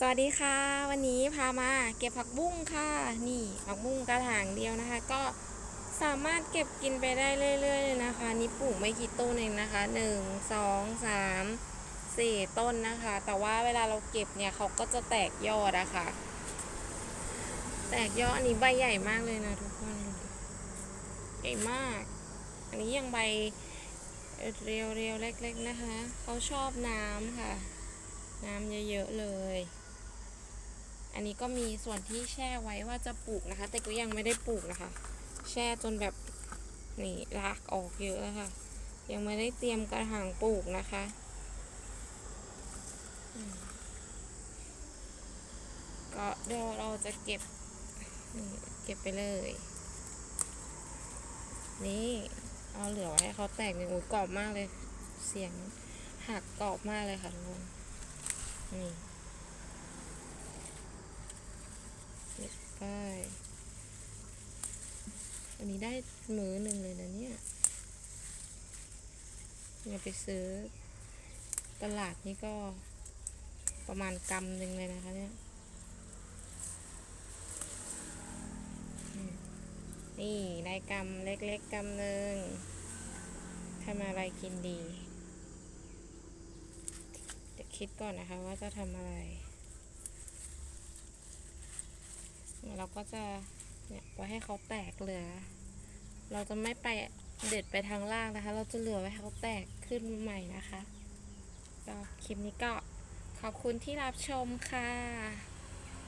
สวัสดีค่ะ วันนี้พามาเก็บผักบุ้งค่ะ นี่ผักบุ้งกระถางเดียวนะคะ ก็สามารถเก็บกินไปได้เรื่อยๆเลยนะคะ นี่ปลูกไม่กี่ต้นเองนะคะหนึ่งสองสามสี่ต้นนะคะ แต่ว่าเวลาเราเก็บเนี่ยเขาก็จะแตกยอดอะค่ะ แตกยอดอันนี้ใบใหญ่มากเลยนะทุกคนใหญ่มาก อันนี้ยังใบเรียวๆเล็ก ๆนะคะ เขาชอบน้ำค่ะ น้ำเยอะ ๆ เลย อันนี้ก็มีส่วนที่แช่ไว้ว่าจะปลูกนะคะ แต่ก็ยังไม่ได้ปลูกนะคะ แช่จนแบบนี่รากออกเยอะค่ะ ยังไม่ได้เตรียมกระถางปลูกนะคะก็เดี๋ยวเราจะเก็บเก็บไปเลย นี่เอาเหลือไว้ให้เขาแตกนี่อุ้ยกรอบมากเลย เสียงหักกรอบมากเลยค่ะทุกคนนี่เก็บไป อันนี้ได้มือหนึ่งเลยนะเนี่ยอย่าไปซื้อ ตลาดนี่ก็ประมาณกำหนึ่งเลยนะคะเนี่ย นี่ได้กำเล็กๆกำหนึ่งทำอะไรกินดีเดี๋ยวคิดก่อนนะคะว่าจะทำอะไรเนี่ยเราก็จะ เนี่ยไว้ให้เขาแตกเหลือ เราจะไม่ไปเด็ดไปทางล่างนะคะ เราจะเหลือไว้ให้เขาแตกขึ้นใหม่นะคะก็คลิปนี้ก็ขอบคุณที่รับชมค่ะ